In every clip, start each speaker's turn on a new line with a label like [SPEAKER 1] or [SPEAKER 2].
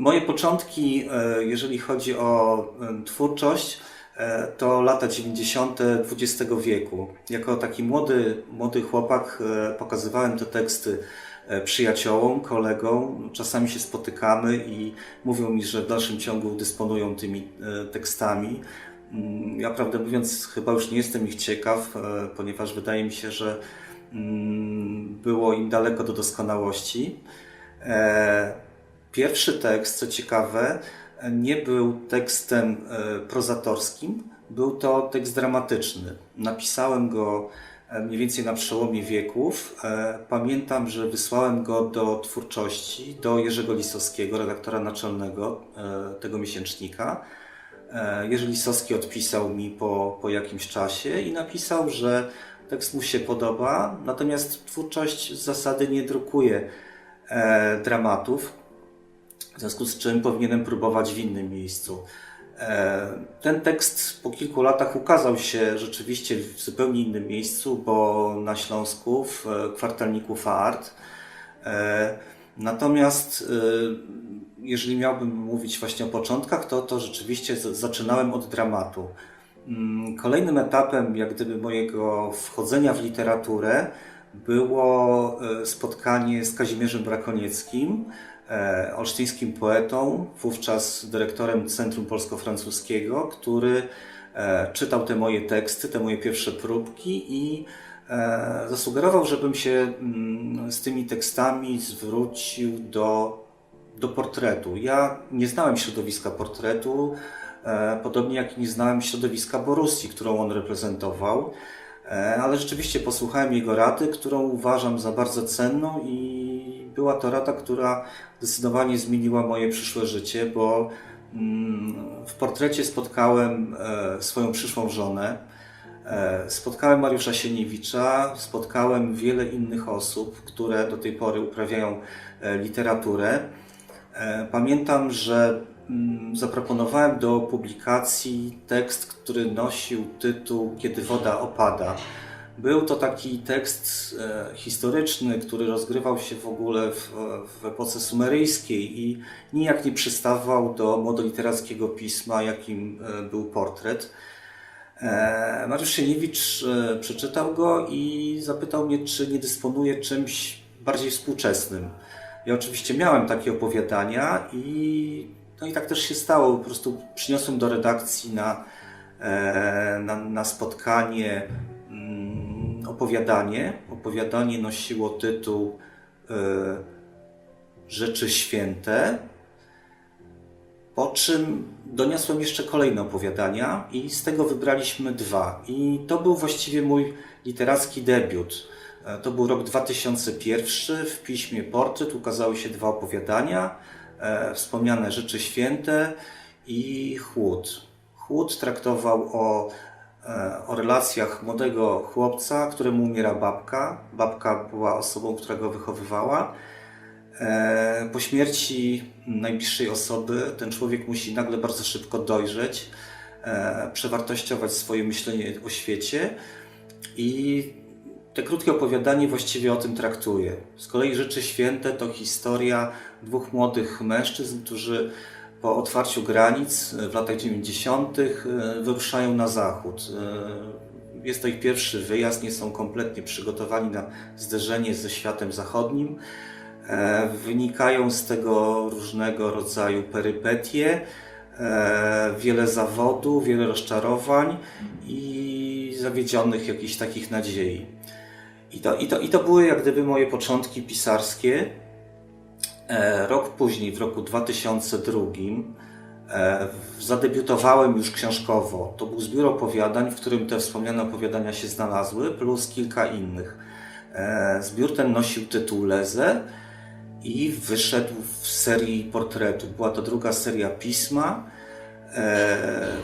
[SPEAKER 1] Moje początki, e, jeżeli chodzi o e, twórczość, e, to lata 90. XX wieku. Jako taki młody, młody chłopak pokazywałem te teksty przyjaciołom, kolegom. Czasami się spotykamy i mówią mi, że w dalszym ciągu dysponują tymi tekstami. Mm, Ja prawdę mówiąc, chyba już nie jestem ich ciekaw, ponieważ wydaje mi się, że mm, było im daleko do doskonałości. Pierwszy tekst, co ciekawe, nie był tekstem e, prozatorskim, był to tekst dramatyczny. Napisałem go e, mniej więcej na przełomie wieków. E, Pamiętam, że wysłałem go do twórczości, do Jerzego Lisowskiego, redaktora naczelnego tego miesięcznika. Jerzy Lisowski odpisał mi po, po jakimś czasie i napisał, że tekst mu się podoba, natomiast twórczość z zasady nie drukuje dramatów, w związku z czym powinienem próbować w innym miejscu. E, Ten tekst po kilku latach ukazał się rzeczywiście w zupełnie innym miejscu, bo na Śląsku, w e, kwartalniku Faart. E, Natomiast jeżeli miałbym mówić właśnie o początkach, to, to rzeczywiście zaczynałem od dramatu. Mm, Kolejnym etapem, jak gdyby mojego wchodzenia w literaturę, było spotkanie z Kazimierzem Brakonieckim, olsztyńskim poetą, wówczas dyrektorem Centrum Polsko-Francuskiego, który e, czytał te moje teksty, te moje pierwsze próbki i e, zasugerował, żebym się mm, z tymi tekstami zwrócił do, do portretu. Ja nie znałem środowiska portretu, e, podobnie jak nie znałem środowiska Borussii, którą on reprezentował. E, Ale rzeczywiście posłuchałem jego rady, którą uważam za bardzo cenną i była to rada, która zdecydowanie zmieniła moje przyszłe życie, bo mm, w portrecie spotkałem e, swoją przyszłą żonę, e, spotkałem Mariusza Sieniewicza, spotkałem wiele innych osób, które do tej pory uprawiają e, literaturę. Pamiętam, że mm, zaproponowałem do publikacji tekst, który nosił tytuł Kiedy woda opada. Był to taki tekst e, historyczny, który rozgrywał się w ogóle w, w epoce sumeryjskiej i nijak nie przystawał do młodoliterackiego pisma, jakim e, był portret. E, Mariusz Sieniewicz przeczytał go i zapytał mnie, czy nie dysponuję czymś bardziej współczesnym. Ja oczywiście miałem takie opowiadania i, no i tak też się stało. Po prostu przyniosłem do redakcji na, na, na spotkanie opowiadanie. Opowiadanie nosiło tytuł e, Rzeczy Święte. Po czym doniosłem jeszcze kolejne opowiadania i z tego wybraliśmy dwa. I to był właściwie mój literacki debiut. E, To był rok 2001. W piśmie Portret ukazały się dwa opowiadania. e, Wspomniane Rzeczy Święte i Chłód. Chłód traktował o, o relacjach młodego chłopca, któremu umiera babka. Babka była osobą, która go wychowywała. E, Po śmierci najbliższej osoby ten człowiek musi nagle bardzo szybko dojrzeć, e, przewartościować swoje myślenie o świecie i te krótkie opowiadanie właściwie o tym traktuje. Z kolei Rzeczy Święte to historia dwóch młodych mężczyzn, którzy po otwarciu granic e, w latach 90. e, wyruszają na zachód. E, Jest to ich pierwszy wyjazd, nie są kompletnie przygotowani na zderzenie ze światem zachodnim. Wynikają z tego różnego rodzaju perypetie, wiele zawodów, wiele rozczarowań i zawiedzionych jakichś takich nadziei. I to, i, to, I to były jak gdyby moje początki pisarskie. E, Rok później, w roku 2002, e, zadebiutowałem już książkowo. To był zbiór opowiadań, w którym te wspomniane opowiadania się znalazły, plus kilka innych. E, Zbiór ten nosił tytuł Leze i wyszedł w serii portretu. Była to druga seria pisma,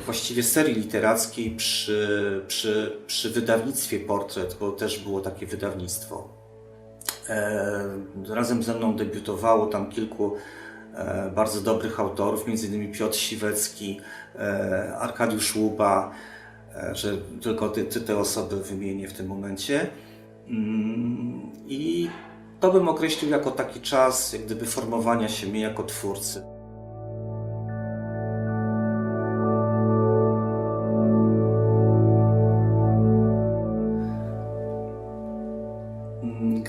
[SPEAKER 1] właściwie serii literackiej przy, przy, przy wydawnictwie Portret, bo też było takie wydawnictwo. E, razem ze mną debiutowało tam kilku e, bardzo dobrych autorów, m.in. Piotr Siwecki, e, Arkadiusz Łuba, że tylko ty, ty te osoby wymienię w tym momencie. Mm, I to bym określił jako taki czas jak gdyby formowania się mnie jako twórcy.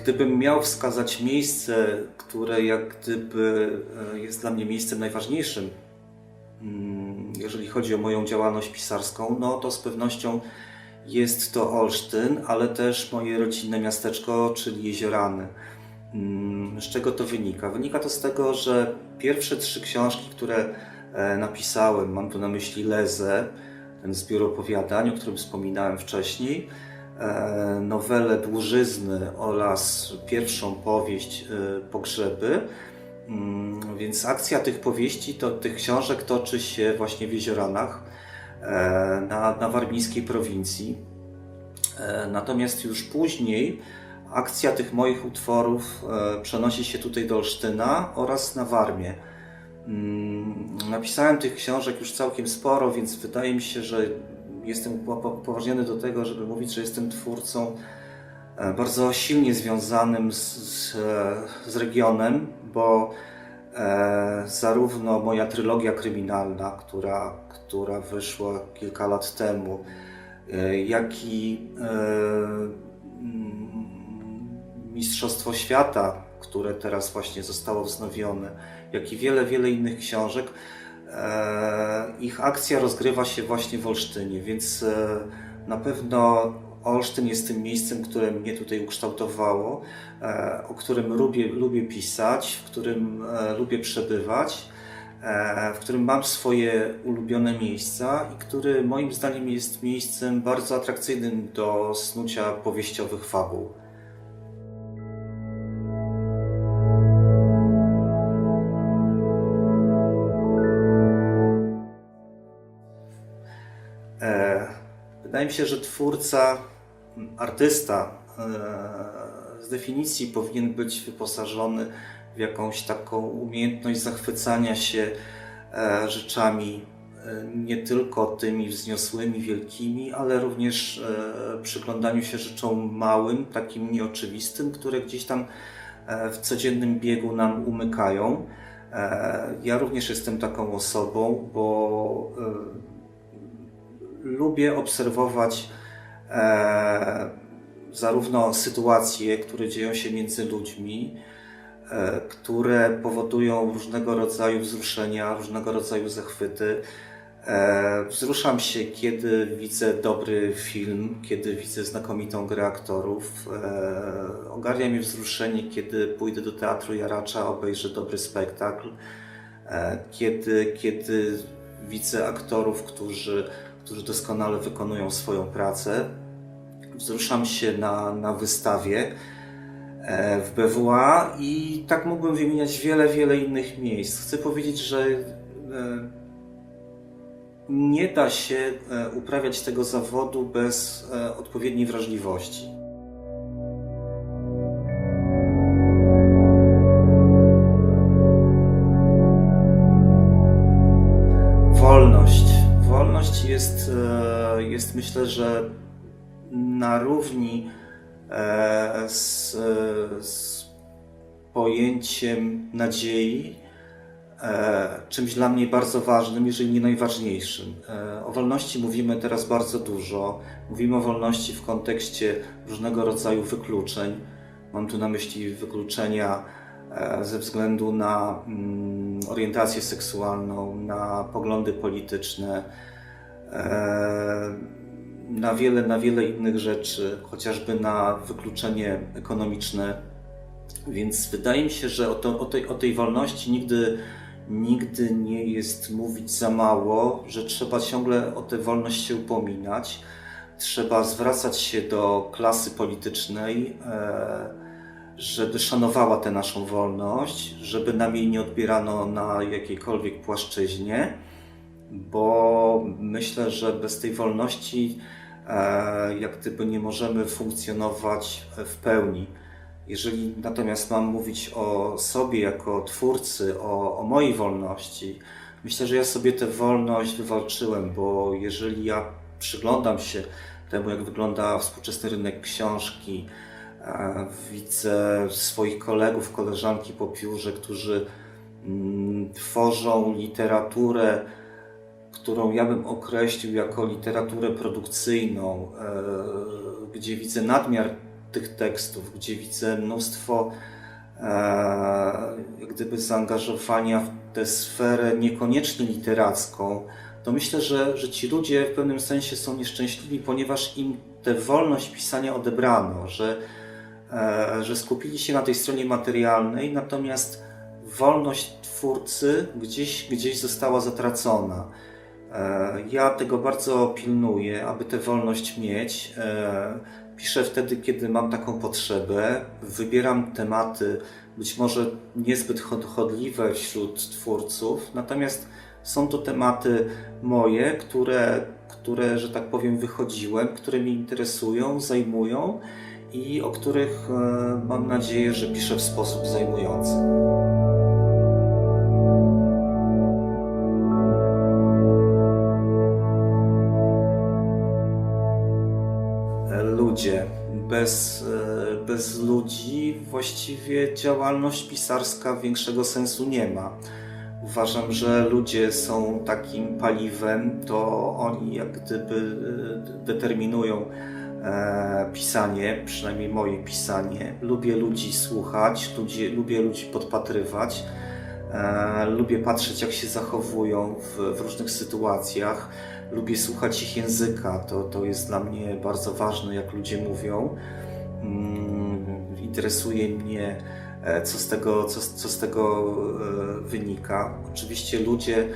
[SPEAKER 1] Gdybym miał wskazać miejsce, które jak gdyby e, jest dla mnie miejscem najważniejszym, mm, jeżeli chodzi o moją działalność pisarską, no to z pewnością jest to Olsztyn, ale też moje rodzinne miasteczko, czyli Jeziorany. Mm, Z czego to wynika? Wynika to z tego, że pierwsze trzy książki, które e, napisałem, mam tu na myśli Lezę, ten zbiór opowiadań, o którym wspominałem wcześniej, nowelę Dłużyzny oraz pierwszą powieść e, Pogrzeby. Mm, Więc akcja tych powieści, to, tych książek toczy się właśnie w Jezioranach e, na, na warmińskiej prowincji. E, Natomiast już później akcja tych moich utworów e, przenosi się tutaj do Olsztyna oraz na Warmię. Mm, Napisałem tych książek już całkiem sporo, więc wydaje mi się, że jestem po- po- upoważniony do tego, żeby mówić, że jestem twórcą e, bardzo silnie związanym z, z, e, z regionem, bo e, zarówno moja trylogia kryminalna, która, która wyszła kilka lat temu, e, jak i e, mm, Mistrzostwo Świata, które teraz właśnie zostało wznowione, jak i wiele, wiele innych książek, ich akcja rozgrywa się właśnie w Olsztynie, więc e, na pewno Olsztyn jest tym miejscem, które mnie tutaj ukształtowało, e, o którym lubię, lubię pisać, w którym e, lubię przebywać, e, w którym mam swoje ulubione miejsca i który moim zdaniem jest miejscem bardzo atrakcyjnym do snucia powieściowych fabuł. Wydaje mi się, że twórca, artysta e, z definicji powinien być wyposażony w jakąś taką umiejętność zachwycania się e, rzeczami e, nie tylko tymi wzniosłymi, wielkimi, ale również przyglądaniu się rzeczom małym, takim nieoczywistym, które gdzieś tam w codziennym biegu nam umykają. Ja również jestem taką osobą, bo lubię obserwować e, zarówno sytuacje, które dzieją się między ludźmi, e, które powodują różnego rodzaju wzruszenia, różnego rodzaju zachwyty. E, wzruszam się, kiedy widzę dobry film, kiedy widzę znakomitą grę aktorów. E, ogarnia mnie wzruszenie, kiedy pójdę do teatru Jaracza, obejrzę dobry spektakl. E, kiedy, kiedy widzę aktorów, którzy, którzy doskonale wykonują swoją pracę. Wzruszam się na, na wystawie e, w BWA i tak mógłbym wymieniać wiele, wiele innych miejsc. Chcę powiedzieć, że e, nie da się e, uprawiać tego zawodu bez odpowiedniej wrażliwości. Myślę, że na równi e, z, z pojęciem nadziei, e, czymś dla mnie bardzo ważnym, jeżeli nie najważniejszym. E, O wolności mówimy teraz bardzo dużo. Mówimy o wolności w kontekście różnego rodzaju wykluczeń. Mam tu na myśli wykluczenia ze względu na mm, orientację seksualną, na poglądy polityczne, na wiele, na wiele innych rzeczy, chociażby na wykluczenie ekonomiczne. Więc wydaje mi się, że o, to, o, tej, o tej wolności nigdy, nigdy nie jest mówić za mało, że trzeba ciągle o tę wolność się upominać. Trzeba zwracać się do klasy politycznej, e, żeby szanowała tę naszą wolność, żeby nam jej nie odbierano na jakiejkolwiek płaszczyźnie, bo myślę, że bez tej wolności e, jak gdyby nie możemy funkcjonować w pełni. Jeżeli natomiast mam mówić o sobie jako twórcy, o, o mojej wolności, myślę, że ja sobie tę wolność wywalczyłem, bo jeżeli ja przyglądam się temu, jak wygląda współczesny rynek książki, e, widzę swoich kolegów, koleżanki po piórze, którzy mm, tworzą literaturę, którą ja bym określił jako literaturę produkcyjną, e, gdzie widzę nadmiar tych tekstów, gdzie widzę mnóstwo e, gdyby zaangażowania w tę sferę niekoniecznie literacką, to myślę, że, że ci ludzie w pewnym sensie są nieszczęśliwi, ponieważ im tę wolność pisania odebrano, że, e, że skupili się na tej stronie materialnej, natomiast wolność twórcy gdzieś, gdzieś została zatracona. E, Ja tego bardzo pilnuję, aby tę wolność mieć. E, Piszę wtedy, kiedy mam taką potrzebę. Wybieram tematy być może niezbyt chod- chodliwe wśród twórców, natomiast są to tematy moje, które, które, że tak powiem, wychodziłem, które mnie interesują, zajmują i o których e, mam nadzieję, że piszę w sposób zajmujący. Bez, e, bez ludzi właściwie działalność pisarska większego sensu nie ma. Uważam, że ludzie są takim paliwem, to oni jak gdyby e, determinują e, pisanie, przynajmniej moje pisanie. Lubię ludzi słuchać, lubię ludzi podpatrywać. Lubię patrzeć, jak się zachowują w, w różnych sytuacjach. Lubię słuchać ich języka. To, to jest dla mnie bardzo ważne, jak ludzie mówią. Mm, interesuje mnie, e, co z tego, co, co z tego e, wynika. Oczywiście ludzie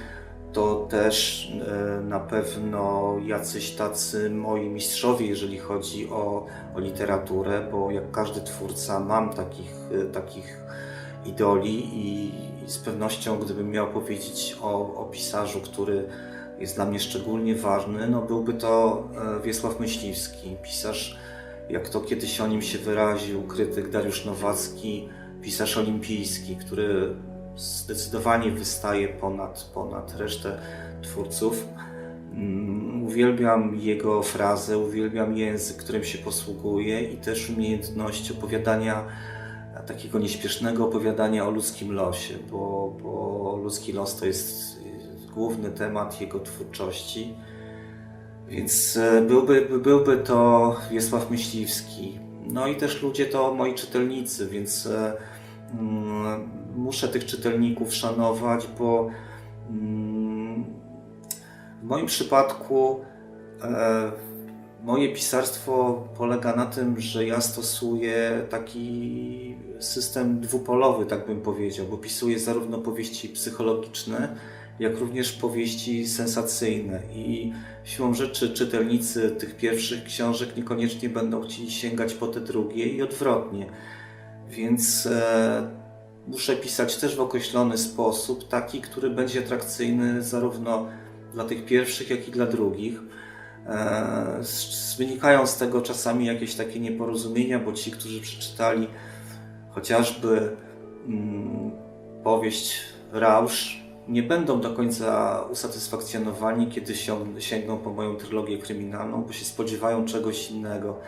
[SPEAKER 1] to też e, na pewno jacyś tacy moi mistrzowie, jeżeli chodzi o, o literaturę, bo jak każdy twórca mam takich, takich idoli i, i z pewnością gdybym miał powiedzieć o, o pisarzu, który jest dla mnie szczególnie ważny, no byłby to e, Wiesław Myśliwski, pisarz, jak to kiedyś o nim się wyraził, krytyk Dariusz Nowacki, pisarz olimpijski, który zdecydowanie wystaje ponad, ponad resztę twórców. Mm, Uwielbiam jego frazę, uwielbiam język, którym się posługuje i też umiejętność opowiadania, takiego nieśpiesznego opowiadania o ludzkim losie, bo, bo ludzki los to jest główny temat jego twórczości. Więc e, byłby, byłby to Wiesław Myśliwski. No i też ludzie to moi czytelnicy, więc e, mm, muszę tych czytelników szanować, bo mm, w moim przypadku e, moje pisarstwo polega na tym, że ja stosuję taki system dwupolowy, tak bym powiedział, bo pisuję zarówno powieści psychologiczne, jak również powieści sensacyjne. I siłą rzeczy czytelnicy tych pierwszych książek niekoniecznie będą chcieli sięgać po te drugie i odwrotnie. Więc e, muszę pisać też w określony sposób, taki, który będzie atrakcyjny zarówno dla tych pierwszych, jak i dla drugich. E, wynikają z tego czasami jakieś takie nieporozumienia, bo ci, którzy przeczytali chociażby mm, powieść Rausz, nie będą do końca usatysfakcjonowani, kiedy sięgną po moją trylogię kryminalną, bo się spodziewają czegoś innego.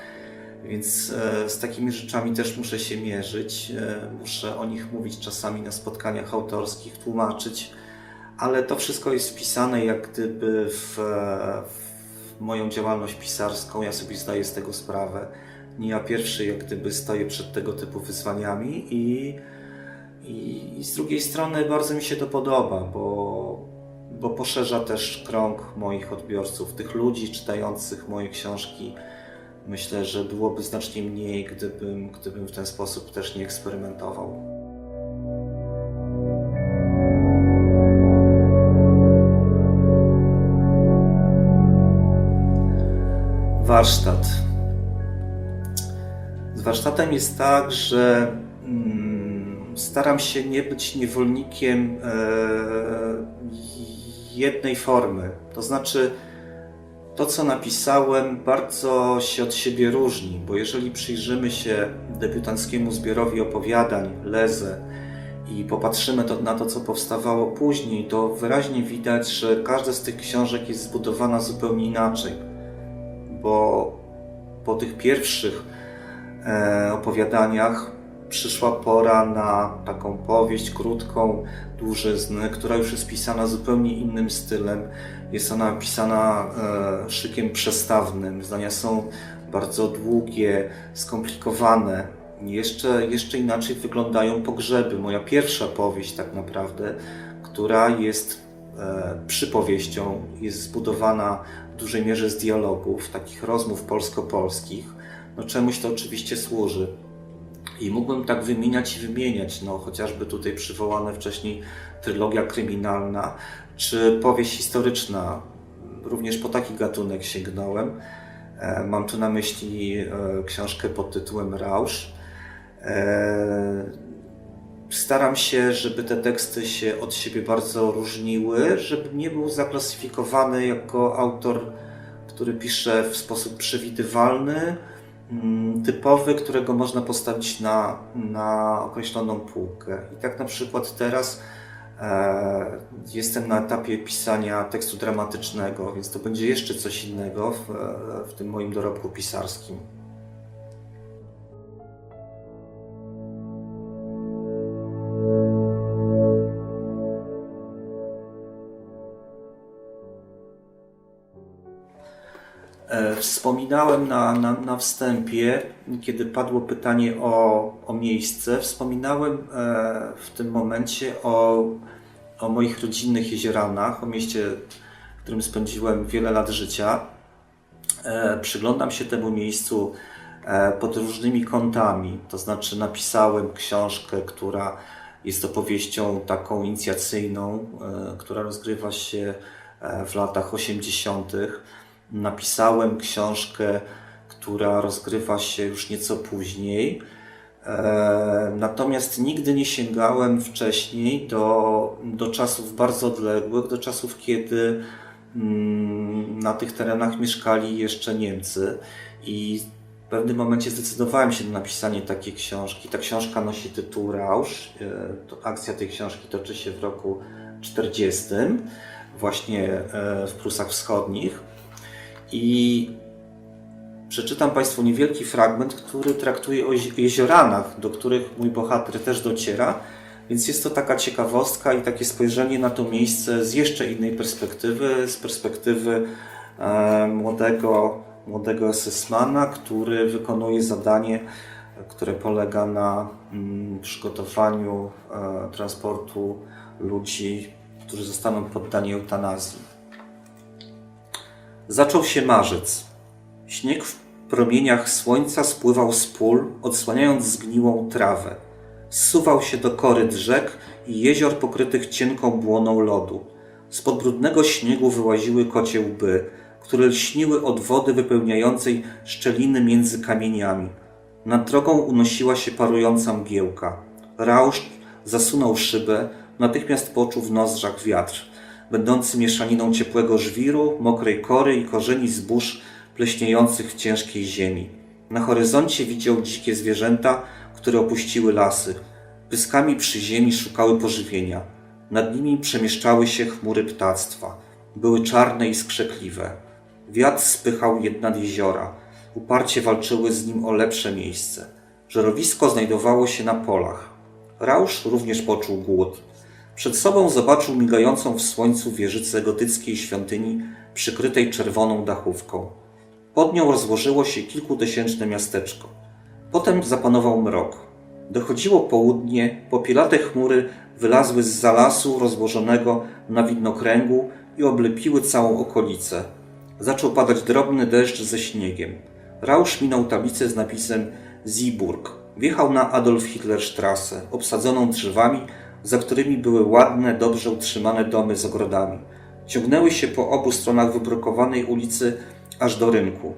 [SPEAKER 1] Więc e, z takimi rzeczami też muszę się mierzyć. E, muszę o nich mówić czasami na spotkaniach autorskich, tłumaczyć, ale to wszystko jest wpisane jak gdyby w, w moją działalność pisarską. Ja sobie zdaję z tego sprawę. Nie ja pierwszy jak gdyby stoję przed tego typu wyzwaniami i i, I z drugiej strony bardzo mi się to podoba, bo, bo poszerza też krąg moich odbiorców, tych ludzi czytających moje książki. Myślę, że byłoby znacznie mniej, gdybym, gdybym w ten sposób też nie eksperymentował. Warsztat. Z warsztatem jest tak, że staram się nie być niewolnikiem e, jednej formy. To znaczy, to co napisałem bardzo się od siebie różni, bo jeżeli przyjrzymy się debiutanckiemu zbiorowi opowiadań Leze i popatrzymy to, na to, co powstawało później, to wyraźnie widać, że każda z tych książek jest zbudowana zupełnie inaczej, bo po tych pierwszych e, opowiadaniach przyszła pora na taką powieść krótką, dłużyzny, która już jest pisana zupełnie innym stylem. Jest ona pisana e, szykiem przestawnym. Zdania są bardzo długie, skomplikowane. Jeszcze, jeszcze inaczej wyglądają pogrzeby. Moja pierwsza powieść, tak naprawdę, która jest e, przypowieścią, jest zbudowana w dużej mierze z dialogów, takich rozmów polsko-polskich. No czemuś to oczywiście służy. I mógłbym tak wymieniać i wymieniać, no chociażby tutaj przywołane wcześniej trylogia kryminalna, czy powieść historyczna. Również po taki gatunek sięgnąłem. E, Mam tu na myśli e, książkę pod tytułem Rausz. E, Staram się, żeby te teksty się od siebie bardzo różniły, żeby nie był zaklasyfikowany jako autor, który pisze w sposób przewidywalny, typowy, którego można postawić na, na określoną półkę. I tak na przykład teraz e, jestem na etapie pisania tekstu dramatycznego, więc to będzie jeszcze coś innego w, w tym moim dorobku pisarskim. Wspominałem na, na, na wstępie, kiedy padło pytanie o, o miejsce, wspominałem e, w tym momencie o, o moich rodzinnych jezioranach, o mieście, w którym spędziłem wiele lat życia. E, Przyglądam się temu miejscu e, pod różnymi kątami, to znaczy napisałem książkę, która jest opowieścią taką inicjacyjną, która rozgrywa się w latach 80 napisałem książkę, która rozgrywa się już nieco później. E, Natomiast nigdy nie sięgałem wcześniej do, do czasów bardzo odległych, do czasów, kiedy mm, na tych terenach mieszkali jeszcze Niemcy. I w pewnym momencie zdecydowałem się na napisanie takiej książki. Ta książka nosi tytuł Rausz. E, akcja tej książki toczy się w roku 40, właśnie e, w Prusach Wschodnich. I przeczytam Państwu niewielki fragment, który traktuje o jezi- jezioranach, do których mój bohater też dociera. Więc jest to taka ciekawostka i takie spojrzenie na to miejsce z jeszcze innej perspektywy, z perspektywy e, młodego, młodego SS-mana, który wykonuje zadanie, które polega na mm, przygotowaniu e, transportu ludzi, którzy zostaną poddani eutanazji. Zaczął się marzec. Śnieg w promieniach słońca spływał z pól, odsłaniając zgniłą trawę. Zsuwał się do koryt rzek i jezior pokrytych cienką błoną lodu. Spod brudnego śniegu wyłaziły kocie łby, które lśniły od wody wypełniającej szczeliny między kamieniami. Nad drogą unosiła się parująca mgiełka. Rausz zasunął szybę, natychmiast poczuł w nozdrzach wiatr będący mieszaniną ciepłego żwiru, mokrej kory i korzeni zbóż pleśniejących w ciężkiej ziemi. Na horyzoncie widział dzikie zwierzęta, które opuściły lasy. Pyskami przy ziemi szukały pożywienia. Nad nimi przemieszczały się chmury ptactwa. Były czarne i skrzekliwe. Wiatr spychał je nad jeziora. Uparcie walczyły z nim o lepsze miejsce. Żerowisko znajdowało się na polach. Rausz również poczuł głód. Przed sobą zobaczył migającą w słońcu wieżycę gotyckiej świątyni przykrytej czerwoną dachówką. Pod nią rozłożyło się kilkutysięczne miasteczko. Potem zapanował mrok. Dochodziło południe, popielate chmury wylazły z zalasu rozłożonego na widnokręgu i oblepiły całą okolicę. Zaczął padać drobny deszcz ze śniegiem. Rausz minął tablicę z napisem Zeeburg. Wjechał na Adolf Hitler Strasse, obsadzoną drzewami, za którymi były ładne, dobrze utrzymane domy z ogrodami. Ciągnęły się po obu stronach wybrukowanej ulicy aż do rynku.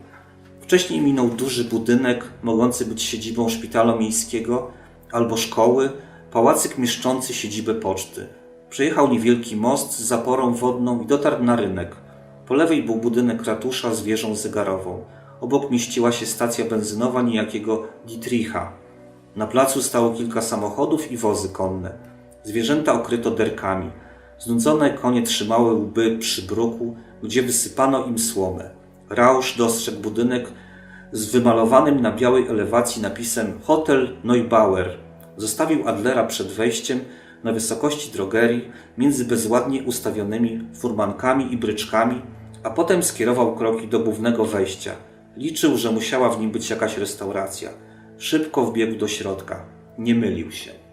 [SPEAKER 1] Wcześniej minął duży budynek, mogący być siedzibą szpitala miejskiego albo szkoły, pałacyk mieszczący siedzibę poczty. Przejechał niewielki most z zaporą wodną i dotarł na rynek. Po lewej był budynek ratusza z wieżą zegarową. Obok mieściła się stacja benzynowa niejakiego Dietricha. Na placu stało kilka samochodów i wozy konne. Zwierzęta okryto derkami. Znudzone konie trzymały łby przy bruku, gdzie wysypano im słomę. Rausz dostrzegł budynek z wymalowanym na białej elewacji napisem Hotel Neubauer. Zostawił Adlera przed wejściem na wysokości drogerii między bezładnie ustawionymi furmankami i bryczkami, a potem skierował kroki do głównego wejścia. Liczył, że musiała w nim być jakaś restauracja. Szybko wbiegł do środka. Nie mylił się.